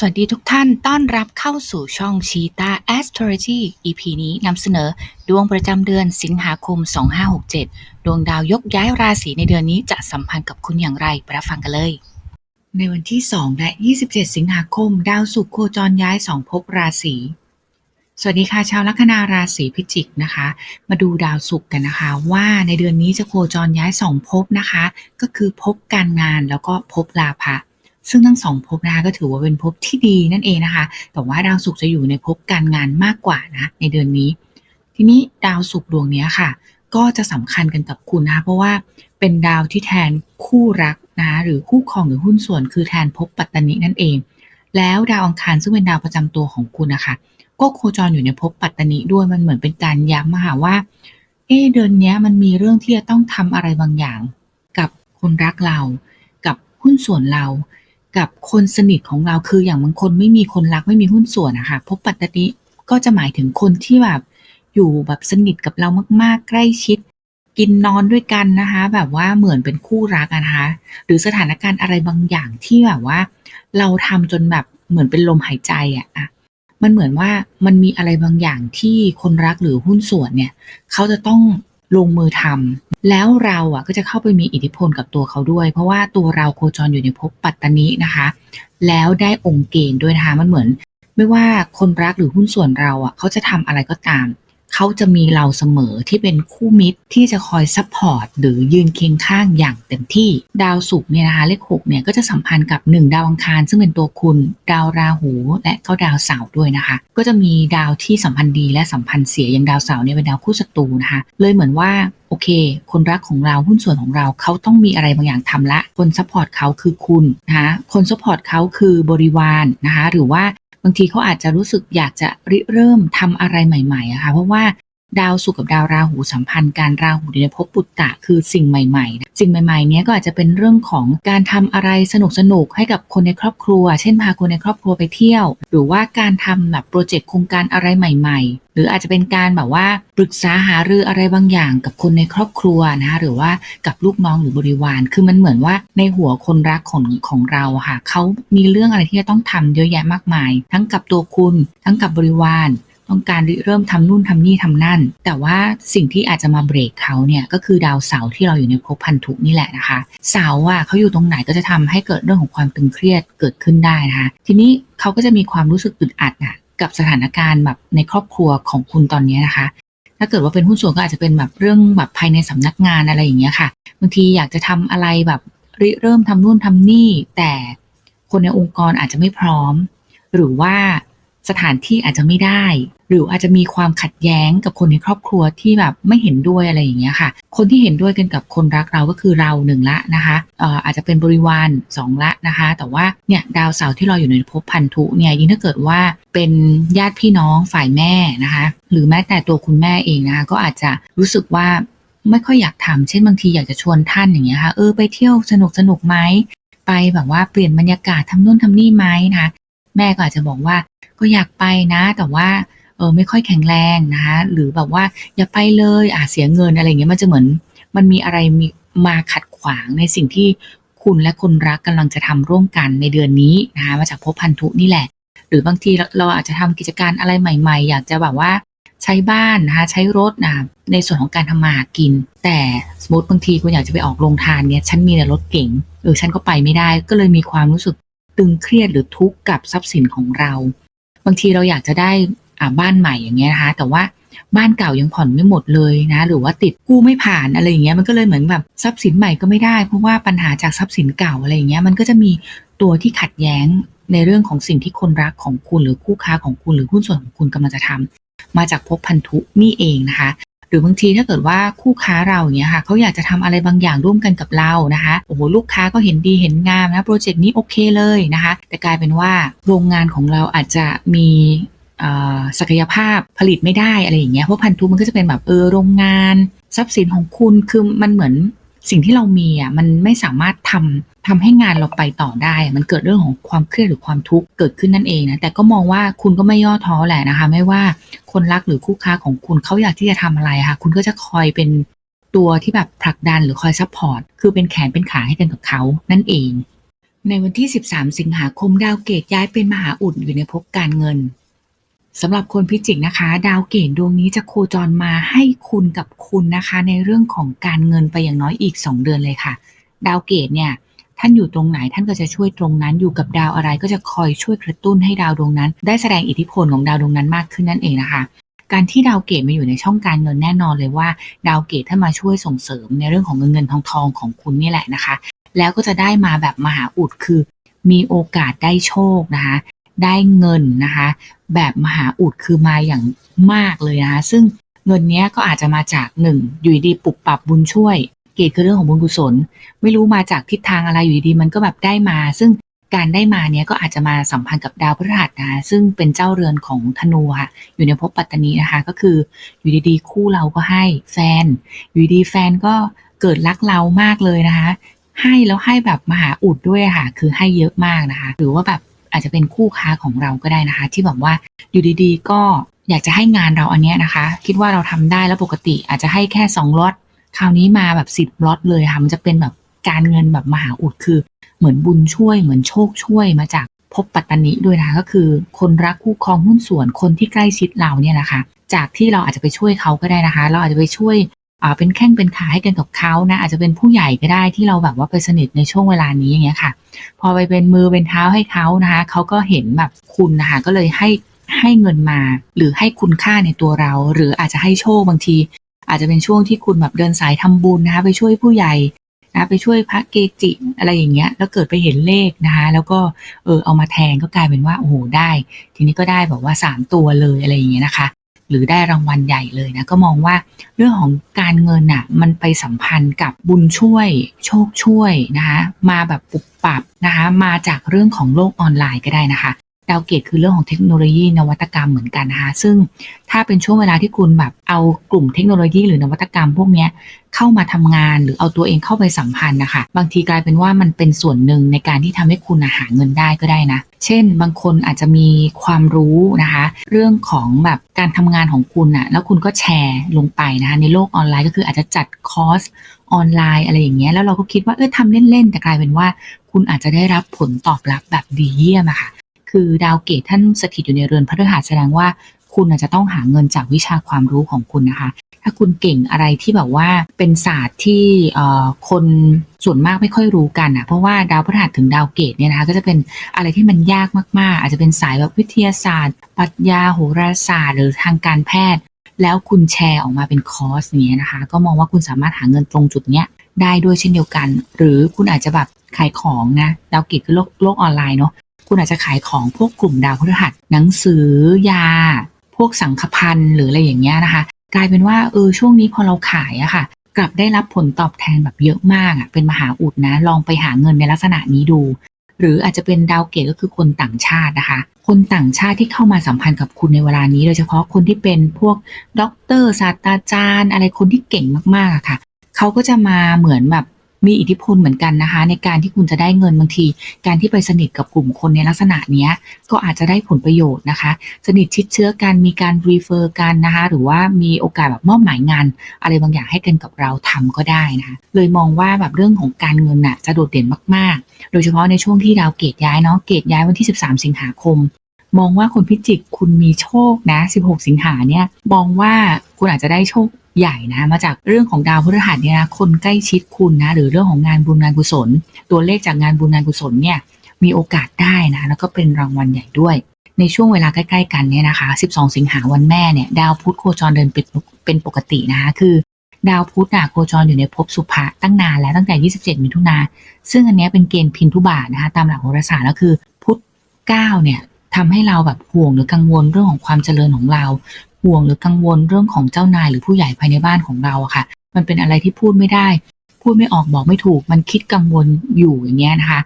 สวัสดีทุกท่านต้อนรับเข้าสู่ช่อง Cheetah Astrology EP นี้นำเสนอ ดวงประจำเดือนสิงหาคม 2567 ดวงดาวยกย้ายราศีในเดือนนี้จะสัมพันธ์กับคุณอย่างไรไปรับฟังกันเลย ในวันที่ 2 และ 27 สิงหาคม ดาวศุกร์โคจรย้าย 2ภพราศีสวัสดีค่ะชาวลัคนาราศีพิจิกนะคะ มาดูดาวศุกร์กันนะคะ ว่าในเดือนนี้จะโคจรย้าย2ภพนะคะ ก็คือภพการงานแล้วก็ภพลาภะ ซึ่งทั้งสองภพนะคะก็ถือว่าเป็นภพที่ดีนั่นเองนะคะ แต่ว่าดาวศุกร์จะอยู่ในภพการงานมากกว่านะในเดือนนี้ ทีนี้ดาวศุกร์ดวงนี้ค่ะ ก็จะสำคัญกันกับคุณนะคะเพราะว่าเป็นดาวที่แทนคู่รักนะคะหรือคู่ครองหรือหุ้นส่วน คือแทนภพปัตตนินั่นเอง แล้วดาวอังคารซึ่งเป็นดาวประจำตัวของคุณนะคะก็โคจรอยู่ในภพปัตตนิด้วยมันเหมือนเป็นการย้ำมาหาว่า เอเดือนนี้มันมีเรื่องที่จะต้องทำอะไรบางอย่าง กับคนรักเรา กับหุ้นส่วนเรา กับคนสนิทของเราคืออย่างบางคนไม่มีคนรักไม่มีหุ้นส่วนนะคะพบปัตตนิก็จะหมายถึงคนที่แบบอยู่แบบสนิทกับเรามาก ๆ ใกล้ชิด กินนอนด้วยกันนะคะ แบบว่าเหมือนเป็นคู่รักนะคะ หรือสถานการณ์อะไรบางอย่างที่แบบว่า เราทำจนแบบเหมือนเป็นลมหายใจอะอะมันเหมือนว่ามันมีอะไรบางอย่างที่คนรักหรือหุ้นส่วนเนี่ย เขาจะต้อง ลงมือทำแล้วเราอะก็จะเข้าไปมีอิทธิพลกับตัวเขาด้วย เพราะว่าตัวเราโคจรอยู่ในภพปัตตนินะคะ แล้วได้องค์เกณฑ์ด้วยนะคะมันเหมือน ไม่ว่าคนรักหรือหุ้นส่วนเราอะเขาจะทำอะไรก็ตาม เขาจะมีเราเสมอที่เป็นคู่มิตรที่จะคอยซัพพอร์ตหรือยืนเคียงข้างอย่างเต็มที่ดาวศุกร์เนี่ยนะคะเลขหกเนี่ยก็จะสัมพันธ์กับ 1 ดาวอังคาร ซึ่งเป็นตัวคุณ ดาวราหู และก็ดาวเสาร์ด้วยนะคะ ก็จะมีดาวที่สัมพันธ์ดีและสัมพันธ์เสียอย่างดาวเสาร์เนี่ยเป็นดาวคู่ศัตรูนะคะ เลยเหมือนว่าโอเค คนรักของเราหุ้นส่วนของเราเขาต้องมีอะไรบางอย่างทำละ คนซัพพอร์ตเขาคือคุณนะคะคนซัพพอร์ตเขาคือบริวารนะคะหรือว่า บางทีเขาอาจจะรู้สึกอยากจะริเริ่มทำอะไรใหม่ๆอะคะเพราะว่า ดาวศุกร์กับดาวราหูสัมพันธ์การราหูในภพปุตตะคือสิ่งใหม่ๆนะสิ่งใหม่ๆเนี้ยก็อาจจะเป็นเรื่องของการทำอะไรสนุกๆให้กับคนในครอบครัว เช่นพาคนในครอบครัวไปเที่ยว หรือว่าการทำแบบโปรเจกต์โครงการอะไรใหม่ ๆ หรืออาจจะเป็นการแบบว่าปรึกษาหารืออะไรบางอย่างกับคนในครอบครัวนะคะหรือว่ากับลูกน้องหรือบริวาร คือมันเหมือนว่าในหัวคนรักของของเราค่ะเขามีเรื่องอะไรที่จะต้องทำเยอะแยะมากมาย ทั้งกับตัวคุณ ทั้งกับบริวาร ต้องการริเริ่มทำนู่นทำนี่ทำนั่น แต่ว่าสิ่งที่อาจจะมาเบรกเขาเนี่ยก็คือดาวเสาร์ที่เราอยู่ในภพพันธุนี่แหละนะคะ เสาร์อะเขาอยู่ตรงไหนก็จะทำให้เกิดเรื่องของความตึงเครียดเกิดขึ้นได้นะคะทีนี้เขาก็จะมีความรู้สึกอึดอัดอะกับสถานการณ์แบบในครอบครัวของคุณตอนนี้นะคะ ถ้าเกิดว่าเป็นหุ้นส่วนก็อาจจะเป็นแบบเรื่องแบบภายในสำนักงานอะไรอย่างเงี้ยค่ะ บางทีอยากจะทำอะไรแบบริเริ่มทำนู่นทำนี่ แต่คนในองค์กรอาจจะไม่พร้อม หรือว่าสถานที่อาจจะไม่ได้ หรืออาจจะมีความขัดแย้งกับคนในครอบครัวที่แบบไม่เห็นด้วยอะไรอย่างเงี้ยค่ะ คนที่เห็นด้วยกันกับคนรักเราก็คือเราหนึ่งละนะคะอออาจจะเป็นบริวารสองละนะคะ แต่ว่าเนี่ยดาวเสาร์ที่เราอยู่ในภพพันธุเนี่ยยิ่งถ้าเกิดว่าเป็นญาติพี่น้องฝ่ายแม่นะคะ หรือแม้แต่ตัวคุณแม่เองนะคะก็อาจจะรู้สึกว่าไม่ค่อยอยากทำเช่นบางทีอยากจะชวนท่านอย่างเงี้ยค่ะเออไปเที่ยวสนุกสนุกไหมไปแบบว่าเปลี่ยนบรรยากาศทำนู่นทำนี่ไหมนะคะแม่ก็อาจจะบอกว่าก็อยากไปนะ แต่ว่า เออไม่ค่อยแข็งแรงนะคะหรือแบบว่าอย่าไปเลยอ่าเสียเงินอะไรเงี้ยมันจะเหมือนมันมีอะไรมีมาขัดขวางในสิ่งที่คุณและคนรักกำลังจะทำร่วมกันในเดือนนี้นะคะมาจากภพพันธุนี่แหละ หรือบางทีเราเราอาจจะทำกิจการอะไรใหม่ ๆ อยากจะแบบว่าใช้บ้านนะคะใช้รถนะในส่วนของการทำมาหากิน แต่สมมติบางทีคุณอยากจะไปออกโรงทานเนี่ยฉันมีแต่รถเก๋งเออฉันก็ไปไม่ได้ก็เลยมีความรู้สึกตึงเครียดหรือทุกข์กับทรัพย์สินของเรา บางทีเราอยากจะได้ บ้านใหม่อย่างเงี้ยนะคะแต่ว่าบ้านเก่ายังผ่อนไม่หมดเลยนะ หรือว่าติดกู้ไม่ผ่านอะไรอย่างเงี้ยมันก็เลยเหมือนแบบทรัพย์สินใหม่ก็ไม่ได้ เพราะว่าปัญหาจากทรัพย์สินเก่าอะไรอย่างเงี้ยมันก็จะมีตัวที่ขัดแย้งในเรื่องของสิ่งที่คนรักของคุณหรือคู่ค้าของคุณหรือหุ้นส่วนของคุณกำลังจะทำมาจากภพพันธุนี่เองนะคะ หรือบางทีถ้าเกิดว่าคู่ค้าเราอย่างเงี้ยค่ะเขาอยากจะทำอะไรบางอย่างร่วมกันกับเรานะคะโอ้โหลูกค้าก็เห็นดีเห็นงามนะโปรเจกต์นี้โอเคเลยนะคะ แต่กลายเป็นว่าโรงงานของเราอาจจะมี ศักยภาพผลิตไม่ได้อะไรอย่างเงี้ยเพราะพันธุมันก็จะเป็นแบบเออโรงงาน ทรัพย์สินของคุณคือมันเหมือนสิ่งที่เรามีอะมันไม่สามารถทำทำให้งานเราไปต่อได้ มันเกิดเรื่องของความเครียดหรือความทุกข์เกิดขึ้นนั่นเองนะแต่ก็มองว่าคุณก็ไม่ย่อท้อแหละนะคะ ไม่ว่าคนรักหรือคู่ค้าของคุณเขาอยากที่จะทำอะไรค่ะ คุณก็จะคอยเป็นตัวที่แบบผลักดันหรือคอยซัพพอร์ตคือเป็นแขนเป็นขาให้กันกับเขานั่นเองในวันที่ 13 สิงหาคมดาวเกตย้ายเป็นมหาอุดอยู่ในภพการเงิน สำหรับคนพิจิกนะคะ ดาวเกตดวงนี้จะโคจรมาให้คุณกับคุณนะคะ ในเรื่องของการเงินไปอย่างน้อยอีก 2 เดือนเลยค่ะ ดาวเกตเนี่ยท่านอยู่ตรงไหนท่านก็จะช่วยตรงนั้นอยู่กับดาวอะไรก็จะคอยช่วยกระตุ้นให้ดาวดวงนั้น ได้แสดงอิทธิพลของดาวดวงนั้นมากขึ้นนั่นเองนะคะ การที่ดาวเกตมาอยู่ในช่องการเงินแน่นอนเลยว่า ดาวเกตถ้ามาช่วยส่งเสริมในเรื่องของเงินเงินทองทองของคุณนี่แหละนะคะ แล้วก็จะได้มาแบบมหาอุดคือ มีโอกาสได้โชคนะคะ ได้เงินนะคะ แบบมหาอุดคือมาอย่างมากเลยนะคะ ซึ่งเงินนี้ก็อาจจะมาจากหนึ่งอยู่ดีๆปุบปับบุญช่วย เกตคือเรื่องของบุญกุศล ไม่รู้มาจากทิศทางอะไรอยู่ดีมันก็แบบได้มา ซึ่งการได้มาเนี้ยก็อาจจะมาสัมพันธ์กับดาวพฤหัสนะคะซึ่งเป็นเจ้าเรือนของธนูค่ะ อยู่ในภพปัตตานีนะคะ ก็คืออยู่ดีๆ คู่เราก็ให้แฟน อยู่ดีแฟนก็เกิดรักเรามากเลยนะคะ ให้แล้วให้แบบมหาอุดด้วยค่ะ คือให้เยอะมากนะคะ หรือว่าแบบ อาจจะเป็นคู่ค้าของเราก็ได้นะคะ ที่แบบว่าอยู่ดีๆ ก็อยากจะให้งานเราอันเนี้ยนะคะ คิดว่าเราทำได้แล้วปกติอาจจะให้แค่2ล็อตคราวนี้มาแบบสิบล็อตเลยค่ะมันจะเป็นแบบการเงินแบบมหาอุดคือ เหมือนบุญช่วยเหมือนโชคช่วยมาจากภพปัตตานิด้วยนะคะก็คือ คนรักคู่ครองหุ้นส่วนคนที่ใกล้ชิดเราเนี่ยนะคะ จากที่เราอาจจะไปช่วยเขาก็ได้นะคะ เราอาจจะไปช่วย อ่าเป็นแข้งเป็นขาให้กันกับเขานะอาจจะเป็นผู้ใหญ่ก็ได้ที่เราแบบว่าไปสนิทในช่วงเวลานี้อย่างเงี้ยค่ะ พอไปเป็นมือเป็นเท้าให้เขานะคะเขาก็เห็นแบบคุณนะคะก็เลยให้ให้เงินมา หรือให้คุณค่าในตัวเรา หรืออาจจะให้โชคบางที อาจจะเป็นช่วงที่คุณแบบเดินสายทำบุญนะคะไปช่วยผู้ใหญ่นะไปช่วยพระเกจิอะไรอย่างเงี้ยแล้วเกิดไปเห็นเลขนะคะแล้วก็เออเอามาแทงก็กลายเป็นว่าโอ้โหได้ ทีนี้ก็ได้แบบว่า 3 ตัวเลยอะไรอย่างเงี้ยนะคะ หรือได้รางวัลใหญ่เลยนะ ก็มองว่าเรื่องของการเงินน่ะมันไปสัมพันธ์กับบุญช่วย โชคช่วยนะคะ มาแบบปุบปับนะคะ มาจากเรื่องของโลกออนไลน์ก็ได้นะคะ ดาวเกตคือเรื่องของเทคโนโลยีนวัตกรรมเหมือนกันนะคะซึ่งถ้าเป็นช่วงเวลาที่คุณแบบเอากลุ่มเทคโนโลยีหรือนวัตกรรมพวกนี้เข้ามาทำงานหรือเอาตัวเองเข้าไปสัมพันธ์นะคะบางทีกลายเป็นว่ามันเป็นส่วนหนึ่งในการที่ทำให้คุณหาเงินได้ก็ได้นะ เช่น บางคนอาจจะมีความรู้นะคะ เรื่องของแบบการทำงานของคุณนะแล้วคุณก็แชร์ลงไปนะคะในโลกออนไลน์ก็คืออาจจะจัดคอร์สออนไลน์อะไรอย่างเงี้ยแล้วเราก็คิดว่าเออทำเล่นๆแต่กลายเป็นว่า คุณอาจจะได้รับผลตอบรับแบบดีเยี่ยมอะค่ะ คือดาวเกตท่านสถิตอยู่ในเรือนพฤหัสแสดงว่าคุณอาจจะต้องหาเงินจากวิชาความรู้ของคุณนะคะ ถ้าคุณเก่งอะไรที่แบบว่าเป็นศาสตร์ที่คนส่วนมากไม่ค่อยรู้กันอะเพราะว่าดาวพฤหัสถึงดาวเกตเนี่ยนะคะก็จะเป็นอะไรที่มันยากมากๆ อาจจะเป็นสายแบบวิทยาศาสตร์ปรัชญาโหราศาสตร์ หรือทางการแพทย์ แล้วคุณแชร์ออกมาเป็นคอร์สอย่างเนี้ยนะคะ ก็มองว่าคุณสามารถหาเงินตรงจุดเนี้ยได้ด้วยเช่นเดียวกัน หรือคุณอาจจะแบบขายของนะดาวเกตคือโลกโลกออนไลน์เนาะ คุณอาจจะขายของพวกกลุ่มดาวพฤหัส หนังสือยา พวกสังฆพันธ์หรืออะไรอย่างเงี้ยนะคะ กลายเป็นว่าเออช่วงนี้พอเราขายอะค่ะ กลับได้รับผลตอบแทนแบบเยอะมากอะเป็นมหาอุดนะ ลองไปหาเงินในลักษณะนี้ดู หรืออาจจะเป็นดาวเกตก็คือคนต่างชาตินะคะ คนต่างชาติที่เข้ามาสัมพันธ์กับคุณในเวลานี้ โดยเฉพาะคนที่เป็นพวกด็อกเตอร์ศาสตราจารย์ อะไรคนที่เก่งมากๆอะค่ะเขาก็จะมาเหมือนแบบ มีอิทธิพลเหมือนกันนะคะ ในการที่คุณจะได้เงินบางที การที่ไปสนิทกับกลุ่มคนในลักษณะเนี้ยก็อาจจะได้ผลประโยชน์นะคะ สนิทชิดเชื้อกันมีการรีเฟอร์กันนะคะหรือว่ามีโอกาสแบบมอบหมายงาน อะไรบางอย่างให้กันกับเราทำก็ได้นะคะเลยมองว่าแบบเรื่องของการเงินน่ะจะโดดเด่นมากๆ โดยเฉพาะในช่วงที่ดาวเกตย้ายเนาะเกตย้ายวันที่ 13 สิงหาคมมองว่าคนพิจิกคุณมีโชคนะ 16 สิงหาเนี่ย มองว่าคุณอาจจะได้โชค ใหญ่นะมาจากเรื่องของดาวพฤหัสเนี่ยนะคนใกล้ชิดคุณนะหรือเรื่องของงานบุญงานกุศล ตัวเลขจากงานบุญงานกุศลเนี่ยมีโอกาสได้นะแล้วก็เป็นรางวัลใหญ่ด้วย ในช่วงเวลาใกล้ๆกันเนี่ยนะคะ 12 สิงหาวันแม่เนี่ยดาวพุธโคจรเดินเป็นเป็นปกตินะคะคือดาวพุธอะโคจรอยู่ในภพสุภะตั้งนานแล้วตั้งแต่ 27 มิถุนาซึ่งอันนี้เป็นเกณฑ์พินทุบาทนะคะตามหลักโหราศาสตร์แล้วคือพุธเก้าเนี่ยทำให้เราแบบห่วงหรือกังวลเรื่องของความเจริญของเรา ห่วงหรือกังวลเรื่องของเจ้านายหรือผู้ใหญ่ภายในบ้านของเราอะค่ะ มันเป็นอะไรที่พูดไม่ได้ พูดไม่ออกบอกไม่ถูก มันคิดกังวลอยู่อย่างเงี้ยนะคะ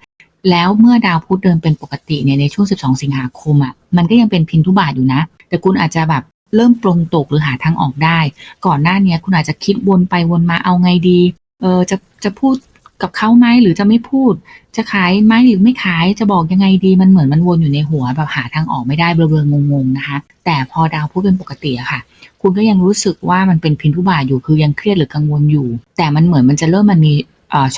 แล้วเมื่อดาวพุธเดินเป็นปกติเนี่ยในช่วง 12 สิงหาคมอะมันก็ยังเป็นพินทุบาทอยู่นะ แต่คุณอาจจะแบบเริ่มปรงตกหรือหาทางออกได้ ก่อนหน้านี้คุณอาจจะคิดวนไปวนมาเอาไงดี เออจะจะพูด กับเขาไหมหรือจะไม่พูด จะขายไหมหรือไม่ขายจะบอกยังไงดีมันเหมือนมันวนอยู่ในหัวแบบหาทางออกไม่ได้เบลอๆงงๆนะคะ แต่พอดาวพุธเป็นปกติอะค่ะ คุณก็ยังรู้สึกว่ามันเป็นพินทุบาทอยู่คือยังเครียดหรือกังวลอยู่ แต่มันเหมือนมันจะเริ่มมันมี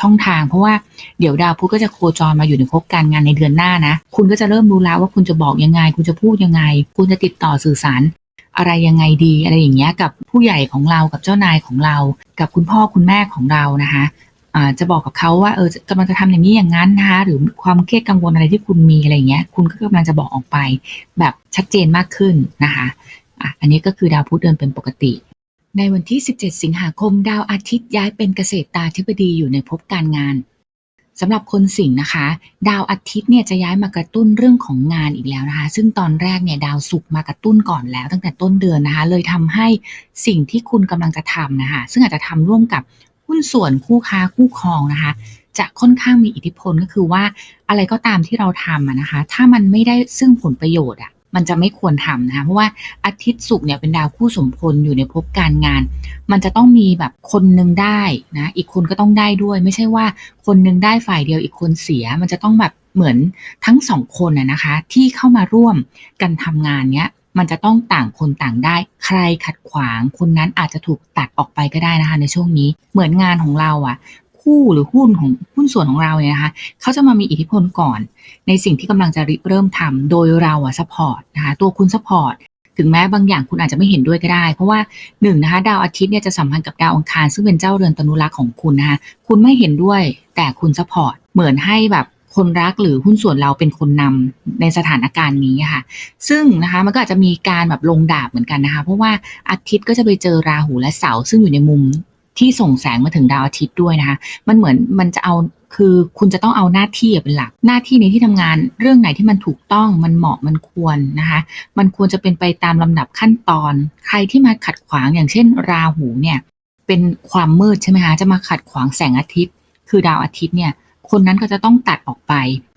ช่องทาง เพราะว่าเดี๋ยวดาวพุธก็จะโคจรมาอยู่ในภพการงานในเดือนหน้านะ คุณก็จะเริ่มรู้แล้วว่าคุณจะบอกยังไง คุณจะพูดยังไง คุณจะติดต่อสื่อสารอะไรยังไงดีอะไรอย่างเงี้ยกับผู้ใหญ่ของเรากับเจ้านายของเรา กับคุณพ่อคุณแม่ของเรานะคะ จะบอกกับเขาว่าเออกำลังจะทำอย่างนี้อย่างนั้นนะคะหรือความเครียดกังวลอะไรที่คุณมีอะไรอย่างเงี้ย คุณก็กำลังจะบอกออกไป แบบชัดเจนมากขึ้นนะคะอะอันนี้ก็คือดาวพุธเดินเป็นปกติ ในวันที่ 17 สิงหาคม ดาวอาทิตย์ย้ายเป็นเกษตรตาธิบดีอยู่ในภพการงานสำหรับคนสิงห์นะคะ ดาวอาทิตย์เนี่ยจะย้ายมากระตุ้นเรื่องของงานอีกแล้วนะคะ ซึ่งตอนแรกเนี่ยดาวศุกร์มากระตุ้นก่อนแล้ว ตั้งแต่ต้นเดือนนะคะ เลยทำให้สิ่งที่คุณกำลังจะทำนะคะ ซึ่งอาจจะทำร่วมกับ หุ้นส่วนคู่ค้าคู่ครองนะคะ จะค่อนข้างมีอิทธิพลก็คือว่าอะไรก็ตามที่เราทำนะคะ ถ้ามันไม่ได้ซึ่งผลประโยชน์อะมันจะไม่ควรทำนะคะเพราะว่าอาทิตย์ศุกร์เนี่ยเป็นดาวคู่สมพลอยู่ในภพการงาน มันจะต้องมีแบบคนหนึ่งได้นะอีกคนก็ต้องได้ด้วย ไม่ใช่ว่าคนหนึ่งได้ฝ่ายเดียวอีกคนเสีย มันจะต้องแบบเหมือนทั้งสองคนอะนะคะที่เข้ามาร่วมกันทำงานเนี้ย มันจะต้องต่างคนต่างได้ ใครขัดขวางคนนั้นอาจจะถูกตัดออกไปก็ได้นะคะในช่วงนี้ เหมือนงานของเราอะคู่หรือหุ้นของหุ้นส่วนของเราเนี่ยนะคะเขาจะมามีอิทธิพลก่อน ในสิ่งที่กำลังจะริเริ่มทำโดยเราอะซัพพอร์ตนะคะตัวคุณซัพพอร์ตถึงแม้บางอย่างคุณอาจจะไม่เห็นด้วยก็ได้ เพราะว่าหนึ่งนะคะดาวอาทิตย์เนี่ยจะสัมพันธ์กับดาวอังคาร ซึ่งเป็นเจ้าเรือนตนุรักษ์ของคุณนะคะคุณไม่เห็นด้วยแต่คุณซัพพอร์ตเหมือนให้แบบ คนรักหรือหุ้นส่วนเราเป็นคนนำในสถานการณ์นี้ค่ะ ซึ่งนะคะมันก็อาจจะมีการแบบลงดาบเหมือนกันนะคะ เพราะว่าอาทิตย์ก็จะไปเจอราหูและเสาร์ซึ่งอยู่ในมุมที่ส่งแสงมาถึงดาวอาทิตย์ด้วยนะคะ มันเหมือนมันจะเอาคือคุณจะต้องเอาหน้าที่เป็นหลัก หน้าที่ในที่ทำงานเรื่องไหนที่มันถูกต้องมันเหมาะมันควรนะคะ มันควรจะเป็นไปตามลำดับขั้นตอน ใครที่มาขัดขวางอย่างเช่น ราหูเนี่ยเป็นความมืดใช่ไหมคะจะมาขัดขวางแสงอาทิตย์ คือดาวอาทิตย์เนี่ย คนนั้นก็จะต้องตัดออกไป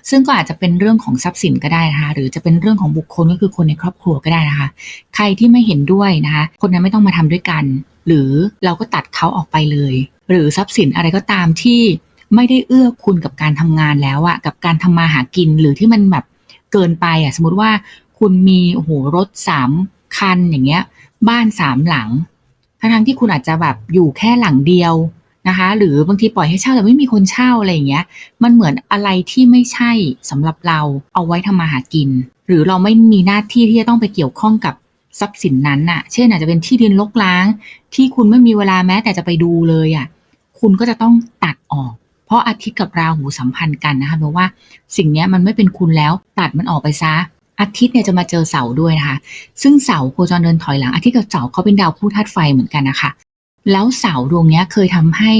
ซึ่งก็อาจจะเป็นเรื่องของทรัพย์สินก็ได้นะคะหรือจะเป็นเรื่องของบุคคลก็คือคนในครอบครัวก็ได้นะคะ ใครที่ไม่เห็นด้วยนะคะ คนนั้นไม่ต้องมาทำด้วยกัน หรือเราก็ตัดเขาออกไปเลย หรือทรัพย์สินอะไรก็ตามที่ไม่ได้เอื้อคุณกับการทำงานแล้วอะกับการทำมาหากินหรือที่มันแบบเกินไปอะสมมติว่าคุณมีโอ้โหรถสามคันอย่างเงี้ย บ้านสามหลังทั้งที่คุณอาจจะแบบอยู่แค่หลังเดียว นะคะ หรือบางทีปล่อยให้เช่าแต่ไม่มีคนเช่าอะไรอย่างเงี้ย มันเหมือนอะไรที่ไม่ใช่สำหรับเราเอาไว้ทำมาหากิน หรือเราไม่มีหน้าที่ที่จะต้องไปเกี่ยวข้องกับทรัพย์สินนั้นน่ะ เช่นอาจจะเป็นที่ดินลกล้าง ที่คุณไม่มีเวลาแม้แต่จะไปดูเลยอะ คุณก็จะต้องตัดออก เพราะอาทิตย์กับราหูสัมพันธ์กันนะคะเพราะว่าสิ่งนี้มันไม่เป็นคุณแล้วตัดมันออกไปซะอาทิตย์เนี่ยจะมาเจอเสาด้วยนะคะ ซึ่งเสาโคจรเดินถอยหลังอาทิตย์กับเสาเขาเป็นดาวคู่ธาตุไฟเหมือนกันนะคะ แล้วเสาดวงนี้เคยทำให้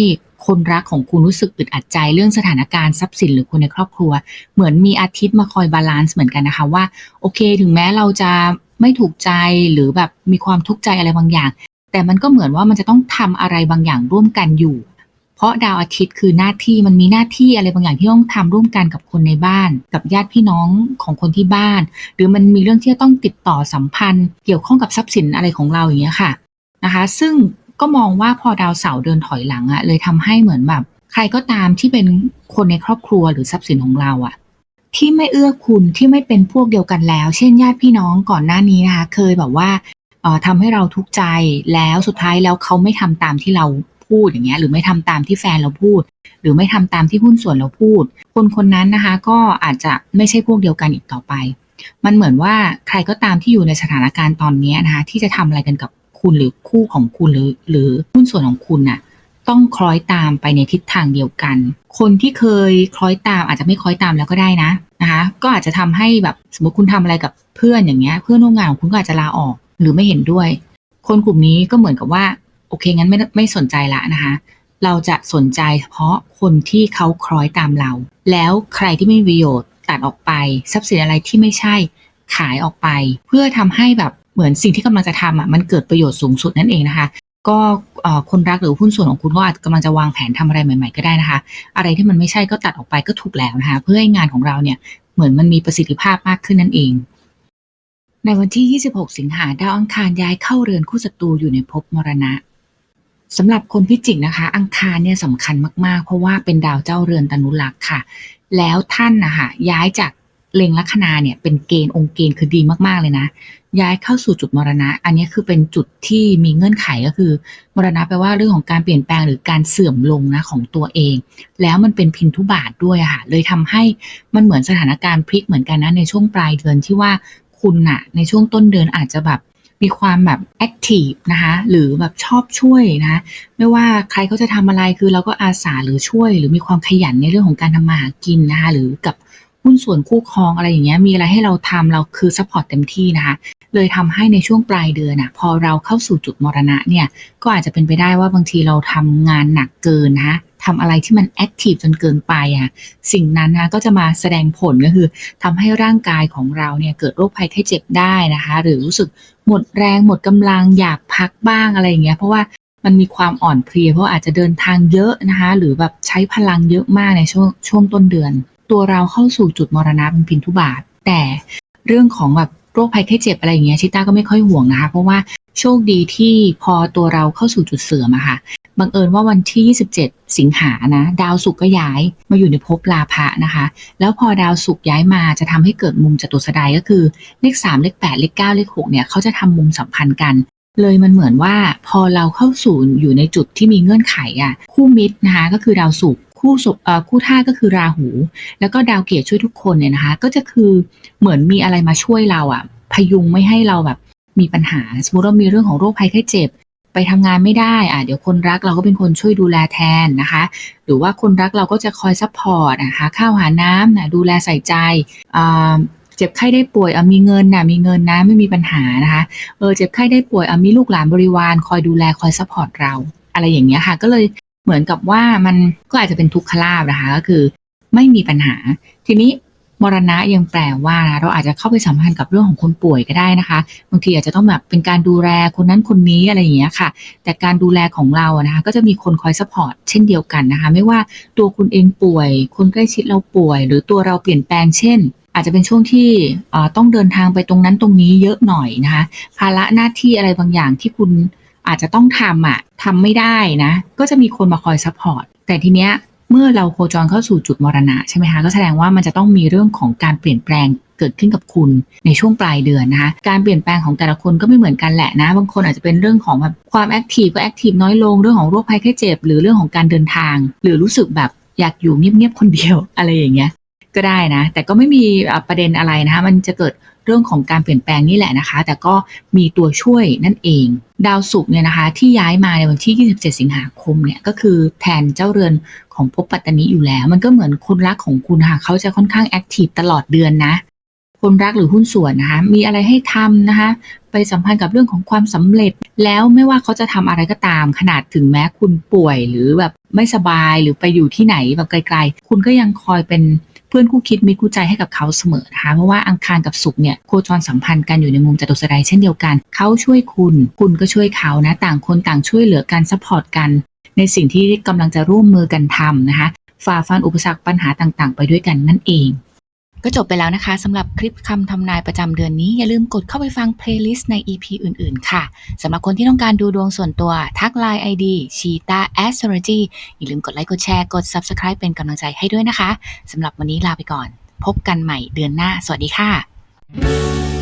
คนรักของคุณรู้สึกอึดอัดใจเรื่องสถานการณ์ทรัพย์สินหรือคนในครอบครัว เหมือนมีอาทิตย์มาคอยบาลานซ์เหมือนกันนะคะว่า โอเค ถึงแม้เราจะไม่ถูกใจหรือแบบมีความทุกข์ใจอะไรบางอย่าง แต่มันก็เหมือนว่ามันจะต้องทำอะไรบางอย่างร่วมกันอยู่ เพราะดาวอาทิตย์คือหน้าที่มันมีหน้าที่อะไรบางอย่างที่ต้องทำร่วมกันกับคนในบ้าน กับญาติพี่น้องของคนที่บ้าน หรือมันมีเรื่องที่ต้องติดต่อสัมพันธ์ เกี่ยวข้องกับทรัพย์สินอะไรของเราอย่างเงี้ยค่ะนะคะ ซึ่ง ก็มองว่าพอดาวเสาร์เดินถอยหลังอะเลยทำให้เหมือนแบบ ใครก็ตามที่เป็นคนในครอบครัวหรือทรัพย์สินของเราอะที่ไม่เอื้อคุณที่ไม่เป็นพวกเดียวกันแล้ว เช่นญาติพี่น้องก่อนหน้านี้นะคะเคยแบบว่าเอ่อทำให้เราทุกข์ใจแล้วสุดท้ายแล้วเขาไม่ทำตามที่เราพูดอย่างเงี้ยหรือไม่ทำตามที่แฟนเราพูด หรือไม่ทำตามที่หุ้นส่วนเราพูด คนคนนั้นนะคะ ก็อาจจะไม่ใช่พวกเดียวกันอีกต่อไป มันเหมือนว่าใครก็ตามที่อยู่ในสถานการณ์ตอนนี้นะคะที่จะทำอะไรกันกับ คุณหรือคู่ของคุณหรือ หรือหุ้นส่วนของคุณน่ะต้องคล้อยตามไปในทิศทางเดียวกัน คนที่เคยคล้อยตามอาจจะไม่คล้อยตามแล้วก็ได้นะนะคะก็อาจจะทำให้แบบสมมติคุณทำอะไรกับเพื่อนอย่างเงี้ยเพื่อนร่วมงานของคุณก็อาจจะลาออกหรือไม่เห็นด้วย คนกลุ่มนี้ก็เหมือนกับว่าโอเคงั้นไม่ไม่สนใจละนะคะ เราจะสนใจเฉพาะคนที่เขาคล้อยตามเรา แล้วใครที่ไม่มีประโยชน์ตัดออกไป ทรัพย์สินอะไรที่ไม่ใช่ขายออกไป เพื่อทำให้แบบ เหมือนสิ่งที่กำลังจะทำอะมันเกิดประโยชน์สูงสุดนั่นเองนะคะ ก็คนรักหรือหุ้นส่วนของคุณก็อาจกำลังจะวางแผนทำอะไรใหม่ ๆก็ได้นะคะ อะไรที่มันไม่ใช่ก็ตัดออกไปก็ถูกแล้วนะคะ เพื่อให้งานของเราเนี่ยเหมือนมันมีประสิทธิภาพมากขึ้นนั่นเองในวันที่ 26 สิงหาดาวอังคารย้ายเข้าเรือนคู่ศัตรูอยู่ในภพมรณะสำหรับคนพิจิกนะคะ อังคารเนี่ยสำคัญมากๆ เพราะว่าเป็นดาวเจ้าเรือนตนุรักษ์ค่ะ แล้วท่านนะคะย้ายจาก เล็งลัคนาเนี่ยเป็นเกณฑ์องค์เกณฑ์คือดีมากๆเลยนะ ย้ายเข้าสู่จุดมรณะ อันนี้คือเป็นจุดที่มีเงื่อนไขก็คือ มรณะแปลว่าเรื่องของการเปลี่ยนแปลงหรือการเสื่อมลงนะของตัวเอง แล้วมันเป็นพินทุบาทด้วยค่ะเลยทำให้มันเหมือนสถานการณ์พลิกเหมือนกันนะในช่วงปลายเดือนที่ว่าคุณน่ะในช่วงต้นเดือนอาจจะแบบมีความแบบแอคทีฟนะคะหรือแบบชอบช่วยนะ ไม่ว่าใครเขาจะทำอะไรคือเราก็อาสาหรือช่วย หรือมีความขยันในเรื่องของการทำมาหากินนะคะหรือกับ หุ้นส่วนคู่ครองอะไรอย่างเงี้ยมีอะไรให้เราทำเราคือซัพพอร์ตเต็มที่นะคะเลยทำให้ในช่วงปลายเดือนน่ะพอเราเข้าสู่จุดมรณะเนี่ยก็อาจจะเป็นไปได้ว่าบางทีเราทำงานหนักเกินนะคะทำอะไรที่มันแอคทีฟจนเกินไปอะสิ่งนั้นนะก็จะมาแสดงผลก็คือทำให้ร่างกายของเราเนี่ยเกิดโรคภัยไข้เจ็บได้นะคะ หรือรู้สึกหมดแรงหมดกำลังอยากพักบ้างอะไรอย่างเงี้ยเพราะว่ามันมีความอ่อนเพลียเพราะอาจจะเดินทางเยอะนะคะ หรือแบบใช้พลังเยอะมากในช่วงช่วงต้นเดือน ตัวเราเข้าสู่จุดมรณะเป็นพินทุบาท แต่เรื่องของแบบโรคภัยไข้เจ็บอะไรอย่างเงี้ยชิต้าก็ไม่ค่อยห่วงนะคะเพราะว่าโชคดีที่พอตัวเราเข้าสู่จุดเสื่อมอะค่ะบังเอิญว่าวันที่ 27 สิงหานะ ดาวศุกร์ก็ย้ายมาอยู่ในภพลาภะนะคะ แล้วพอดาวศุกร์ย้ายมาจะทำให้เกิดมุมจตุสดายก็คือ เลข 3 เลข 8 เลข 9 เลข 6 เนี่ยเขาจะทำมุมสัมพันธ์กัน เลยมันเหมือนว่าพอเราเข้าสู่อยู่ในจุดที่มีเงื่อนไขอะคู่มิตรนะคะก็คือดาวศุกร์ คู่ศพเอ่อคู่ท่าก็คือราหู แล้วก็ดาวเกตช่วยทุกคนเนี่ยนะคะ ก็จะคือเหมือนมีอะไรมาช่วยเราอะพยุงไม่ให้เราแบบมีปัญหา สมมติว่ามีเรื่องของโรคภัยไข้เจ็บ ไปทำงานไม่ได้อะเดี๋ยวคนรักเราก็เป็นคนช่วยดูแลแทนนะคะ หรือว่าคนรักเราก็จะคอยซัพพอร์ตนะคะข้าวหาน้ำนะดูแลใส่ใจอ่เจ็บไข้ได้ป่วยอะมีเงินนะมีเงินนะไม่มีปัญหานะคะเออเจ็บไข้ได้ป่วยอะมีลูกหลานบริวาร คอยดูแลคอยซัพพอร์ตเรา อะไรอย่างเงี้ยค่ะ ก็เลย เหมือนกับว่ามันก็อาจจะเป็นทุกขลาบนะคะก็คือไม่มีปัญหา ทีนี้มรณะยังแปลว่าเราอาจจะเข้าไปสัมพันธ์กับเรื่องของคนป่วยก็ได้นะคะบางทีอาจจะต้องแบบเป็นการดูแลคนนั้นคนนี้อะไรอย่างเงี้ยค่ะ แต่การดูแลของเราอะนะคะก็จะมีคนคอยซัพพอร์ตเช่นเดียวกันนะคะ ไม่ว่าตัวคุณเองป่วย คนใกล้ชิดเราป่วย หรือตัวเราเปลี่ยนแปลงเช่น อาจจะเป็นช่วงที่ต้องเดินทางไปตรงนั้นตรงนี้เยอะหน่อยนะคะ ภาระหน้าที่อะไรบางอย่างที่คุณ อาจจะต้องทำอะทำไม่ได้นะ ก็จะมีคนมาคอยซัพพอร์ตแต่ทีเนี้ยเมื่อเราโคจรเข้าสู่จุดมรณะใช่ไหมคะก็แสดงว่ามันจะต้องมีเรื่องของการเปลี่ยนแปลงเกิดขึ้นกับคุณในช่วงปลายเดือนนะคะ การเปลี่ยนแปลงของแต่ละคนก็ไม่เหมือนกันแหละนะ บางคนอาจจะเป็นเรื่องของแบบความแอคทีฟก็แอคทีฟน้อยลง เรื่องของโรคภัยไข้เจ็บ หรือเรื่องของการเดินทาง หรือรู้สึกแบบอยากอยู่เงียบๆคนเดียวอะไรอย่างเงี้ย ก็ได้นะ แต่ก็ไม่มีประเด็นอะไรนะคะ มันจะเกิดเรื่องของการเปลี่ยนแปลงนี่แหละนะคะ แต่ก็มีตัวช่วยนั่นเอง ดาวศุกร์เนี่ยนะคะ ที่ย้ายมาในวันที่ 27 สิงหาคมเนี่ยก็คือแทนเจ้าเรือนของภพปัตตานีอยู่แล้ว มันก็เหมือนคนรักของคุณค่ะเขาจะค่อนข้างแอคทีฟตลอดเดือนนะคนรักหรือหุ้นส่วนนะคะ มีอะไรให้ทำนะคะ ไปสัมพันธ์กับเรื่องของความสำเร็จ แล้วไม่ว่าเขาจะทำอะไรก็ตาม ขนาดถึงแม้คุณป่วยหรือแบบไม่สบายหรือไปอยู่ที่ไหนแบบไกล ๆ คุณก็ยังคอยเป็น เพื่อนคู่คิดมีคู่ใจให้กับเขาเสมอนะคะเพราะว่าอังคารกับศุกร์เนี่ยโคจรสัมพันธ์กันอยู่ในมุมจตุสดายเช่นเดียวกัน เขาช่วยคุณ คุณก็ช่วยเขานะ ต่างคนต่างช่วยเหลือกันซัพพอร์ตกัน ในสิ่งที่กำลังจะร่วมมือกันทำนะคะฝ่าฟันอุปสรรคปัญหาต่างๆ ไปด้วยกันนั่นเอง ก็จบไปแล้วนะคะสำหรับคลิปคำทำนายประจำเดือนนี้ อย่าลืมกดเข้าไปฟังเพลย์ลิสต์ใน EP อื่น ๆ ค่ะสำหรับคนที่ต้องการดูดวงส่วนตัว ทักไลน์ ID c h e e t a Astrology อย่าลืมกดไลค์กดแชร์กด Subscribe เป็นกำลังใจให้ด้วยนะคะสำหรับวันนี้ลาไปก่อน พบกันใหม่เดือนหน้า สวัสดีค่ะ